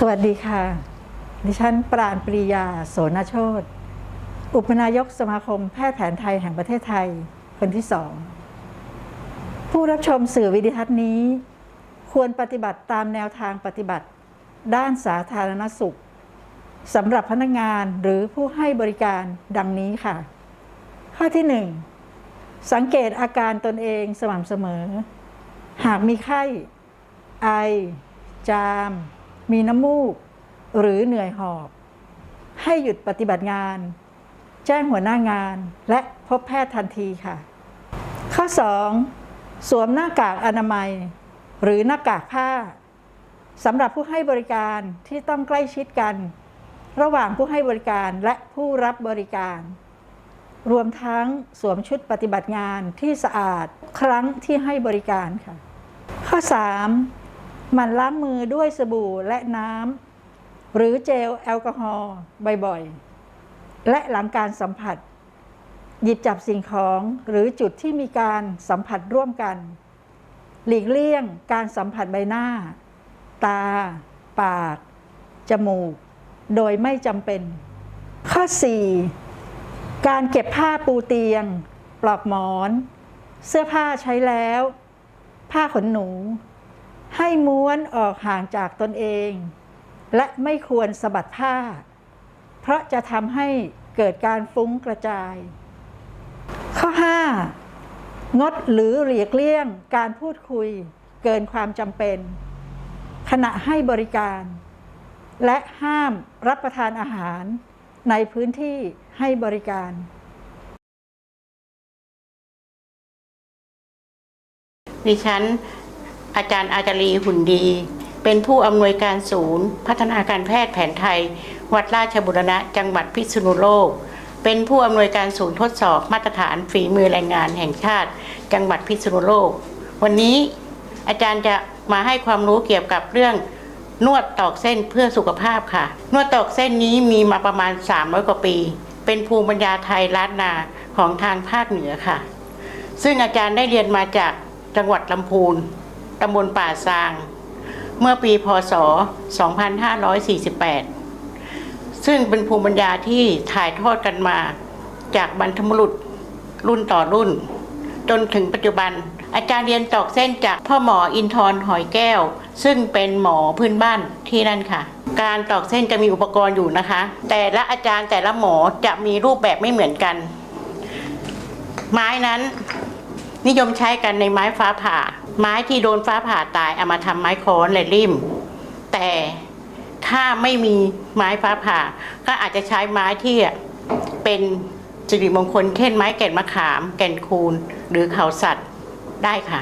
สวัสดีค่ะ ดิฉันปราณปริยา โสนโชตอุปนายกสมาคมแพทย์แผนไทยแห่งประเทศไทย คนที่สอง ผู้รับชมสื่อวิดิทัศน์นี้ ควรปฏิบัติตามแนวทางปฏิบัติ ด้านสาธารณสุขสำหรับพนักงานหรือผู้ให้บริการดังนี้ค่ะ ข้อที่1สังเกตอาการตนเองสม่ำเสมอ หากมีไข้ ไอ จาม มีน้ำมูก หรือเหนื่อยหอบ ให้หยุดปฏิบัติงาน แจ้งหัวหน้างาน และพบแพทย์ทันทีค่ะ ข้อ 2. สวมหน้ากากอนามัย หรือหน้ากากผ้าสำหรับผู้ให้บริการที่ต้องใกล้ชิดกัน ระหว่างผู้ให้บริการและผู้รับบริการ รวมทั้งสวมชุดปฏิบัติงานที่สะอาดครั้งที่ให้บริการค่ะ ข้อ 3. มันล้างมือด้วยสบู่และน้ำหรือเจลแอลกอฮอล์บ่อยๆ และหลังการสัมผัส หยิบจับสิ่งของหรือจุดที่มีการสัมผัสร่วมกัน หลีกเลี่ยงการสัมผัสใบหน้า ตา ปาก จมูก โดยไม่จำเป็น ข้อ 4. การเก็บผ้าปูเตียง ปลอกหมอน เสื้อผ้าใช้แล้ว ผ้าขนหนู ให้ม้วนออกห่างจากตนเอง และไม่ควรสะบัดผ้า เพราะจะทำให้เกิดการฟุ้งกระจาย ข้อ 5. งดหรือหลีกเลี่ยงการพูดคุยเกินความจำเป็น ขณะให้บริการ และห้ามรับประทานอาหารในพื้นที่ให้บริการ ดิฉัน อาจารย์อาจารีหุ่นดี เป็นผู้อำนวยการศูนย์ พัฒนาการแพทย์แผนไทย วัดราชบุรณะจังหวัดพิษณุโลก เป็นผู้อำนวยการศูนย์ทดสอบมาตรฐานฝีมือแรงงานแห่งชาติ จังหวัดพิษณุโลก วันนี้อาจารย์จะมาให้ความรู้เกี่ยวกับเรื่องนวดตอกเส้นเพื่อสุขภาพค่ะ นวดตอกเส้นนี้มีมาประมาณ 300 กว่าปี เป็นภูมิปัญญาไทยล้านนาของทางภาคเหนือค่ะ ซึ่งอาจารย์ได้เรียนมาจากจังหวัดลำพูน ตำบลป่าซาง เมื่อปีพศ 2548 ซึ่งเป็นภูมิปัญญาที่ถ่ายทอดกันมา จากบรรพบุรุษรุ่นต่อรุ่น จนถึงปัจจุบัน อาจารย์เรียนตอกเส้นจากพ่อหมออินทร์หอยแก้ว ซึ่งเป็นหมอพื้นบ้านที่นั่นค่ะ การตอกเส้นจะมีอุปกรณ์อยู่นะคะ แต่ละอาจารย์แต่ละหมอจะมีรูปแบบไม่เหมือนกัน ไม้นั้นนิยมใช้กันในไม้ฟ้าผ่า ไม้ที่โดนฟ้าผ่าตายเอามาทำไม้ค้อนและริมแต่ถ้าไม่มีไม้ฟ้าผ่า ก็อาจจะใช้ไม้ที่เป็นสิริมงคลเช่นไม้แก่นมะขาม แก่นคูนหรือเขาสัตว์ได้ค่ะ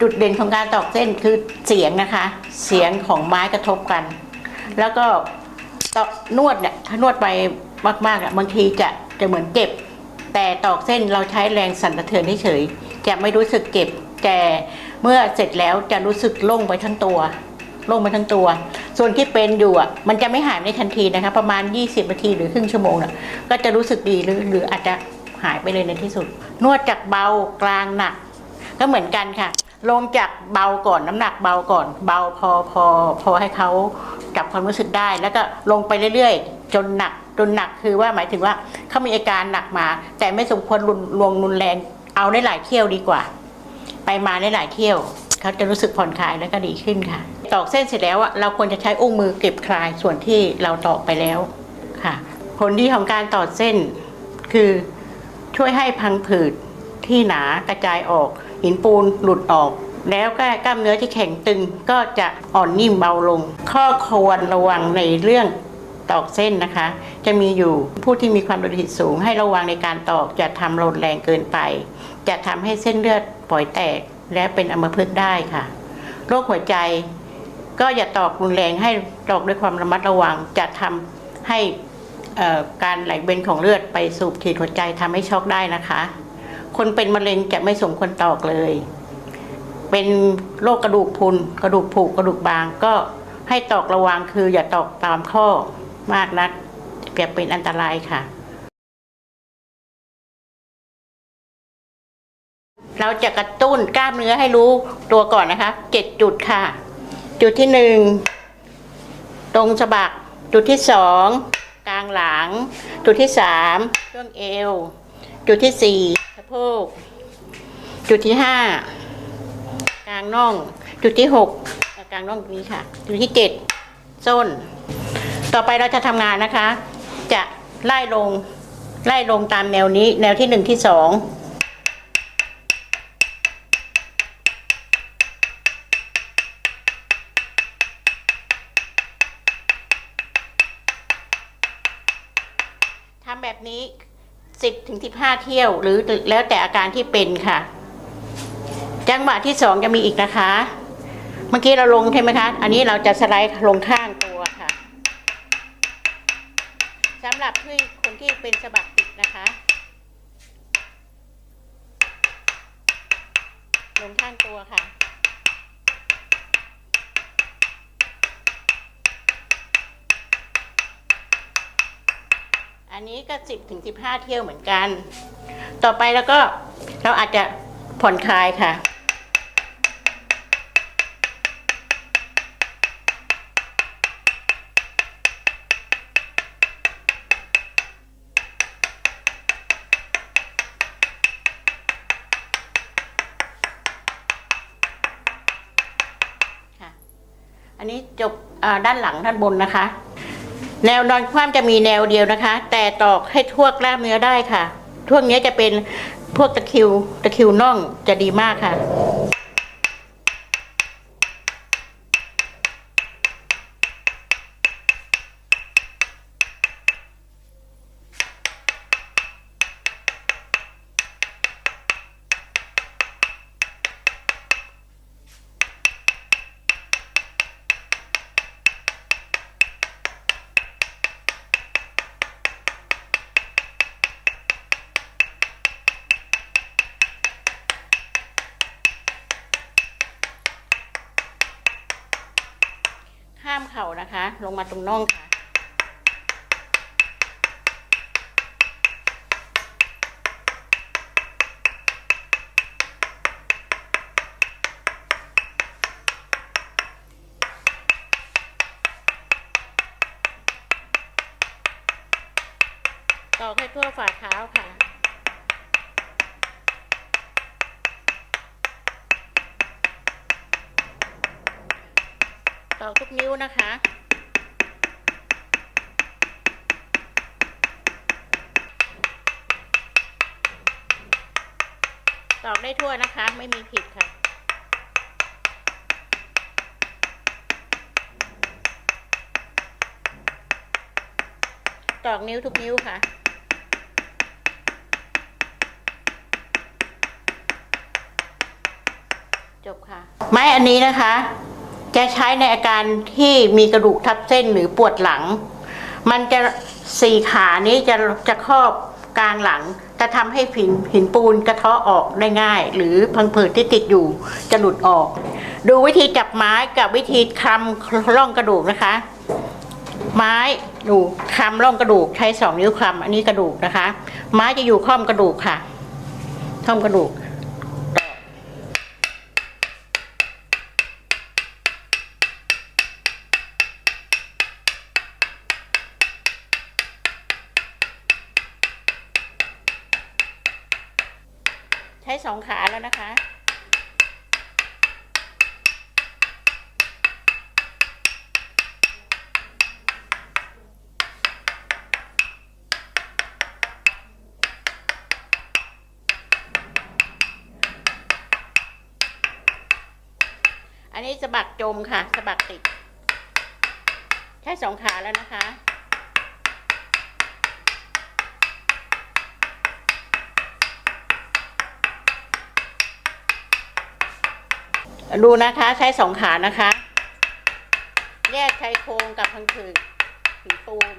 จุดเด่นของการตอกเส้นคือเสียงนะคะ เสียงของไม้กระทบกัน แล้วก็ตอกนวดเนี่ยถ้านวดไปมากๆอะบางทีจะจะเหมือนเจ็บ แต่ตอกเส้นเราใช้แรงสั่นสะเทือนเฉยจะไม่รู้สึกเจ็บแต่ เมื่อเสร็จแล้วจะรู้สึกโล่งไปทั้งตัว โล่งไปทั้งตัว ส่วนที่เป็นอยู่อะมันจะไม่หายในทันทีนะคะ ประมาณ 20 นาทีหรือครึ่งชั่วโมงน่ะก็จะรู้สึกดีหรือหรืออาจจะหายไปเลยในที่สุด นวดจากเบากลางหนัก ก็เหมือนกันค่ะ ลงจากเบาก่อนน้ำหนักเบาก่อน เบาพอพอพอให้เขาจับความรู้สึกได้ แล้วก็ลงไปเรื่อยๆ จนหนักจนหนักคือว่าหมายถึงว่าเขามีอาการหนักมา แต่ไม่สมควรรุนลงรุนแรงเอาได้หลายเที่ยวดีกว่า ไปมาได้หลายเที่ยวเขาจะรู้สึกผ่อนคลายแล้วก็ดีขึ้นค่ะ ตอกเส้นเสร็จแล้วเราควรจะใช้อุ้งมือเก็บคลายส่วนที่เราตอกไปแล้วค่ะ ผลดีของการตอกเส้น คือช่วยให้พังผืดที่หนากระจายออก หินปูนหลุดออก แล้วก็กล้ามเนื้อที่แข็งตึงก็จะอ่อนนิ่มเบาลง ข้อควรระวังในเรื่องตอกเส้นนะคะ จะมีอยู่ผู้ที่มีความดันโลหิตสูง ให้ระวังในการตอกจะทำรุนแรงเกินไป จะทำให้เส้นเลือดปล่อยแตกและเป็นอัมพฤกษ์ได้ค่ะ โรคหัวใจก็อย่าตอกรุนแรงให้ตอกด้วยความระมัดระวัง จะทำให้การไหลเวียนของเลือดไปสูบฉีดหัวใจทำให้ช็อกได้นะคะ คนเป็นมะเร็งจะไม่สมควรตอกเลย เป็นโรคกระดูกพุนกระดูกผุกระดูกบางก็ให้ตอกระวังคืออย่าตอกตามข้อมากนักจะเป็นอันตรายค่ะ เราจะกระตุ้นกล้ามเนื้อให้รู้ตัวก่อนนะคะเจ็ดจุดค่ะ จุดที่หนึ่งตรงสะบัก จุดที่สองกลางหลัง จุดที่สามช่วงเอว จุดที่สี่สะโพก จุดที่ห้ากลางน่อง จุดที่หกกลางน่องนี้ค่ะ จุดที่เจ็ดส้น ต่อไปเราจะทำงานนะคะ จะไล่ลงไล่ลงตามแนวนี้ แนวที่หนึ่งที่สอง นี้ 10ถึง15 เที่ยว หรือแล้วแต่อาการที่เป็นค่ะ จังหวะที่สองจะมีอีกนะคะ เมื่อกี้เราลงใช่ไหมคะ อันนี้เราจะสไลด์ลงข้างตัวค่ะสำหรับที่คนที่เป็นสะบักติดนะคะ ลงข้างตัวค่ะ อันนี้ก็สิบถึงสิบห้าเที่ยวเหมือนกัน ต่อไปแล้วก็เราอาจจะผ่อนคลายค่ะ อันนี้จบด้านหลังด้านบนนะคะ แนวนอนคว่ำจะมีแนวเดียวนะคะ แต่ตอกให้ทั่วกล้ามเนื้อได้ค่ะทั่วเนี้ยจะเป็นพวกตะคิวตะคิวน่องจะดีมากค่ะ เข่านะคะ ลงมาตรงน่องค่ะต่อกให้ทั่วฝ่าเนิ้วนะคะ ตอกได้ทั่วนะคะ ไม่มีผิดค่ะตอกนิ้วทุกนิ้วค่ะ จบค่ะ ไม้อันนี้นะคะ จะใช้ในอาการที่มีกระดูกทับเส้นหรือปวดหลัง มันจะสี่ขานี้จะจะครอบกลางหลังจะทำให้หินหินปูนกระเทาะออกได้ง่าย หรือพังผืดที่ติดอยู่จะหลุดออก ดูวิธีจับไม้กับวิธีคลำร่องกระดูกนะคะ ไม้ดูคลำร่องกระดูกใช้สองนิ้วคลำอันนี้กระดูกนะคะ ไม้จะอยู่ข้อมกระดูกค่ะข้อมกระดูก สองขาแล้วนะคะ อันนี้สะบักจมค่ะสะบักติดใช้สองขาแล้วนะคะ ดูนะคะใช้สองขานะคะ แยกชายโครงกับพังผืดถึงปูน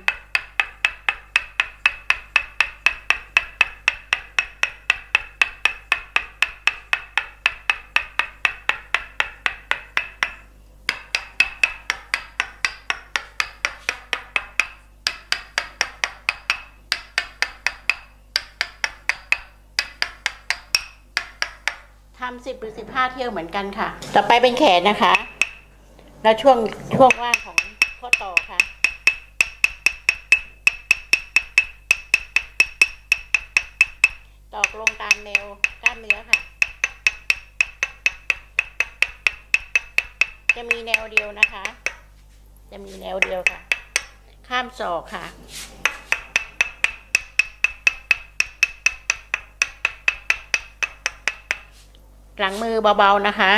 ำสิบหรือสิบห้าเที่ยวเหมือนกันค่ะ ต่อไปเป็นแขนนะคะ แล้วช่วงช่วงว่างของข้อต่อค่ะตอกลงตามแนวกล้ามเนื้อค่ะ จะมีแนวเดียวนะคะ จะมีแนวเดียวค่ะ ข้ามศอกค่ะ หลังมือเบาๆนะคะ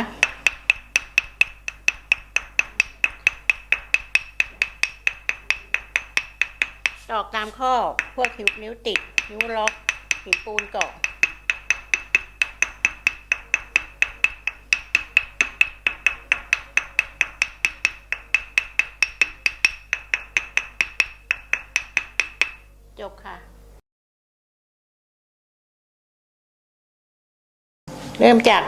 ตอกตามข้อพวกหิวนิ้วติด นิ้วล็อกหินปูนเกาะจบค่ะ เริ่มจาก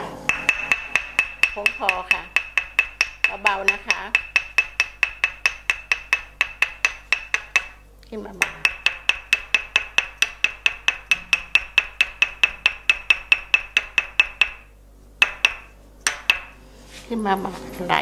โค้งคอค่ะเบาๆนะคะ ขึ้นมามาขึ้นมามาไหล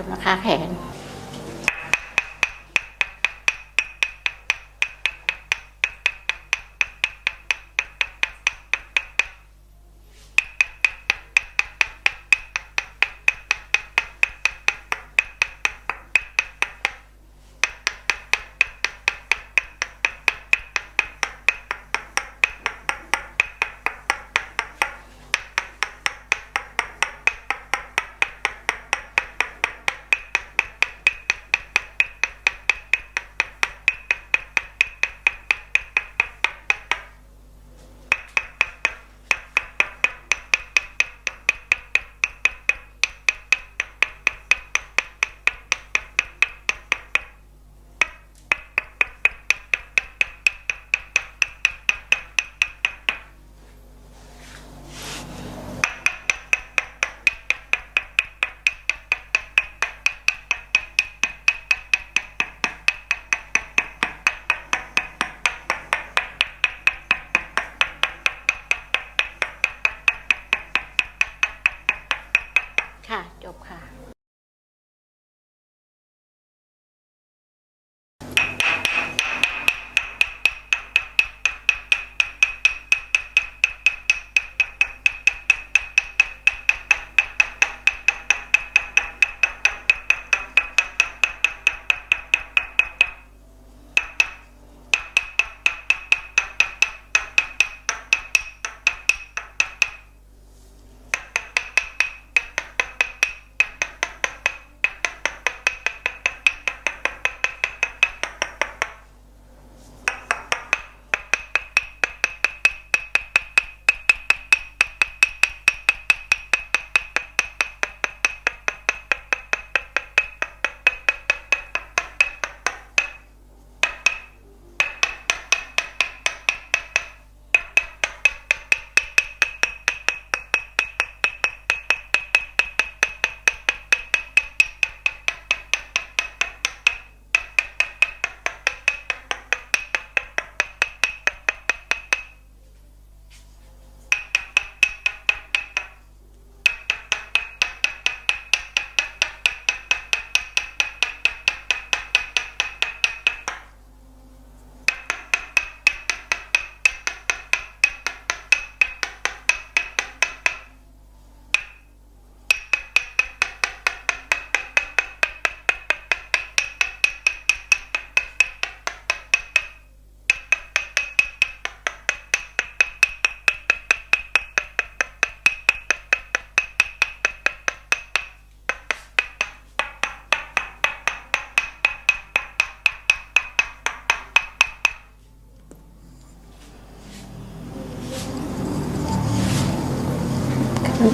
จบนะคาแผน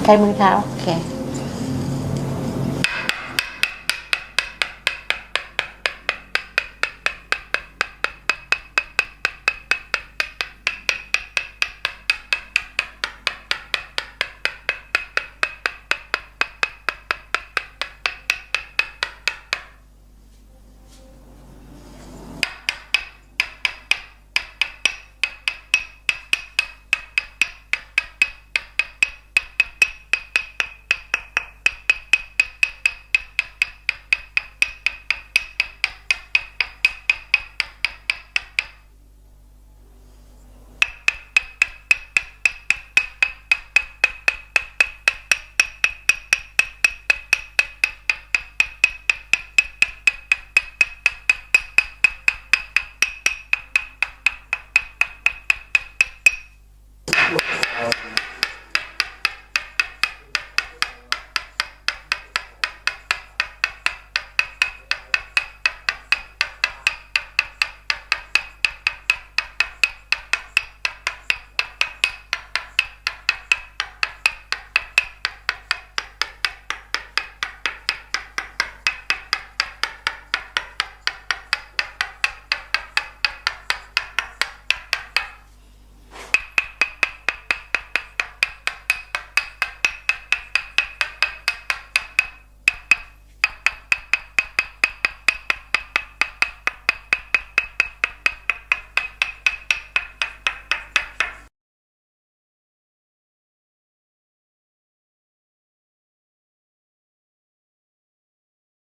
ใช้มือเท้าโอเค